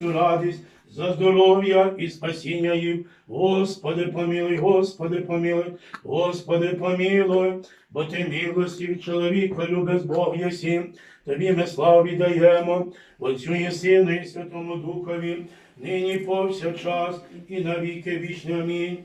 радість, за здоров'я і спасіння їм. Господи, помилуй, Господи, помилуй, Господи, помилуй, бо ти милості чоловіка любез Бог єсі. Тобі ми славу віддаємо, Отцю і Сину і Святому Духові, нині повсякчас і на віки вічні. Амінь.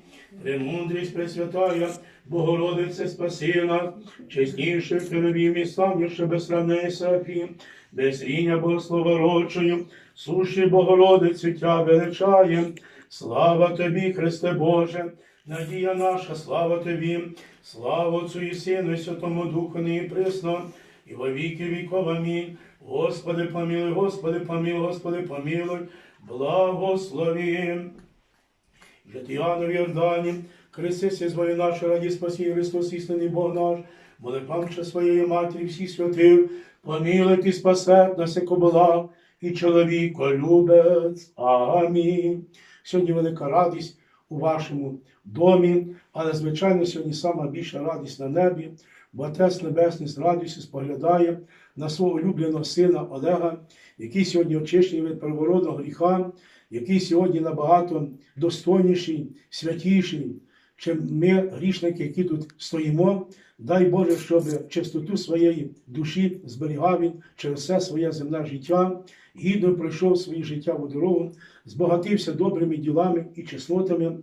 Премудрість Пресвятая, Богородице спаси нас, чесніше херовім і славніше безсравне Серафім, без ріння Богословородчою, суші Богородицю Тя величаєм. Слава Тобі, Христе Боже, надія наша, слава Тобі, слава Отцю і Сину, і Святому Духу, і присно, і во віки віков. Амінь. Господи, помилуй, Господи, помилуй, Господи, помилуй, благослови. Житияну в Йордані, Христи звої наші раді спасіння Христос, істинний Бог наш, моли своєї матері всіх святих, помилуй і спасе нас, яко була, і чоловіко любець. Амінь. Сьогодні велика радість у вашому домі, але, звичайно, сьогодні сама більша радість на небі, бо Отець Небесний з радістю споглядає на свого улюбленого сина Олега, який сьогодні очищений від первородного гріха, який сьогодні набагато достойніший, святіший, чим ми, грішники, які тут стоїмо. Дай Боже, щоб чистоту своєї душі зберігав він через все своє земне життя, гідно пройшов своє життя в дорогу, збагатився добрими ділами і чеснотами,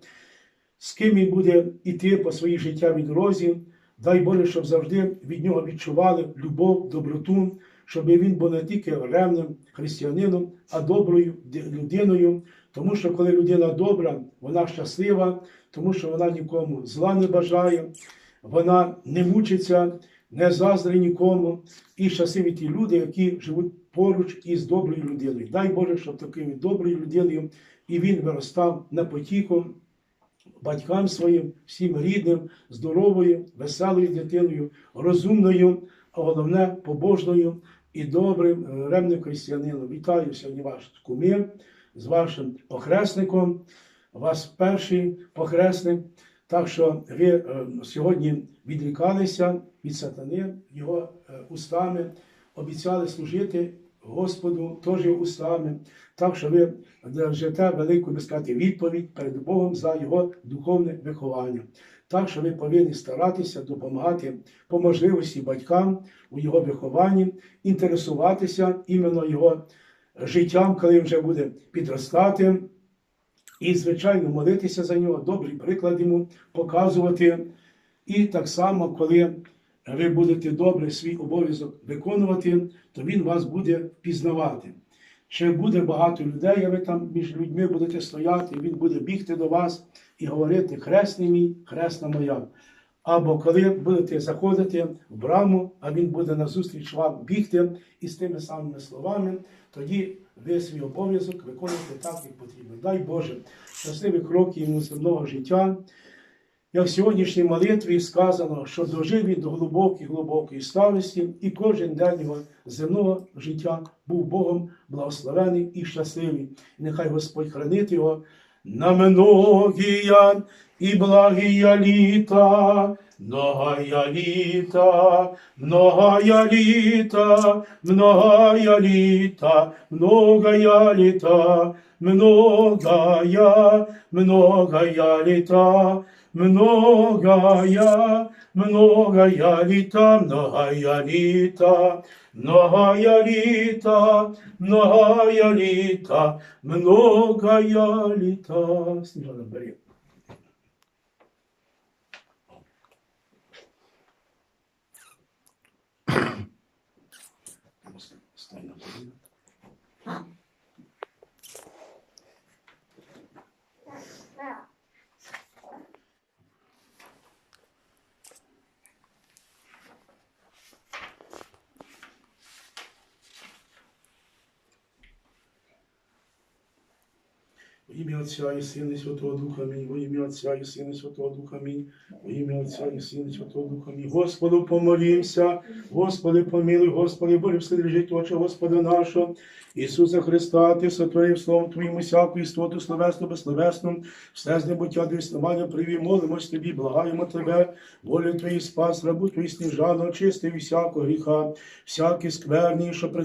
з ким він буде йти по своїй життєвій дорозі. Дай Боже, щоб завжди від нього відчували любов, доброту, щоб він був не тільки ревним християнином, а доброю людиною. Тому що коли людина добра, вона щаслива, тому що вона нікому зла не бажає, вона не мучиться, не заздри нікому. І щасливі ті люди, які живуть поруч із доброю людиною. Дай Боже, щоб такою доброю людиною і він виростав на потіку батькам своїм, всім рідним, здоровою, веселою дитиною, розумною, а головне побожною і добрим е, ревним християнином. Вітаю сьогодні ваш кумир з вашим охресником, вас перший похресник. Так що ви е, сьогодні відрікалися від сатани, його е, устами, обіцяли служити Господу теж устами. Так що ви держите велику би сказати, відповідь перед Богом за його духовне виховання. Так що ви повинні старатися допомагати по можливості батькам у його вихованні, інтересуватися іменно його життям, коли вже буде підростати. І, звичайно, молитися за нього, добрий приклад йому показувати. І так само, коли ви будете добре свій обов'язок виконувати, то він вас буде впізнавати. Чи буде багато людей, а ви там між людьми будете стояти, він буде бігти до вас і говорити хресний мій, хресна моя. Або коли будете заходити в браму, а він буде назустріч вам бігти і з тими самими словами, тоді ви свій обов'язок виконуєте так, як потрібно. Дай Боже, щасливих років йому земного життя. Як в сьогоднішній молитві сказано, що дожив він до глибокої глибокої старості, і кожен день його земного життя був Богом благословений і щасливий. Нехай Господь хранить його на многія і благія літа, многая літа, многая літа, многая літа, многая літа, многая, многая літа, многая, многая літа, многая літа, многая літа, многая літа, многая літа. Сніжана бери. Стань на Во ім'я Отця і Сина і Святого Духа Амінь. Во ім'я Отця і Сина і Святого Духа Амінь. Во ім'я Отця і Сина і Святого Духа Амінь. Господу помолімся, Господи помилуй, Господи, Боже, все лежить очі Господа нашого. Ісуса Христа, Ти сотворив Словом Твоїм усяку істоту словесну, безсловесну, все з небуття до існування привів, молимось Тобі, благаємо Тебе, волю Твої спас, рабу Твої сніжано, очисти від всякого гріха, всякі скверні, що приходять.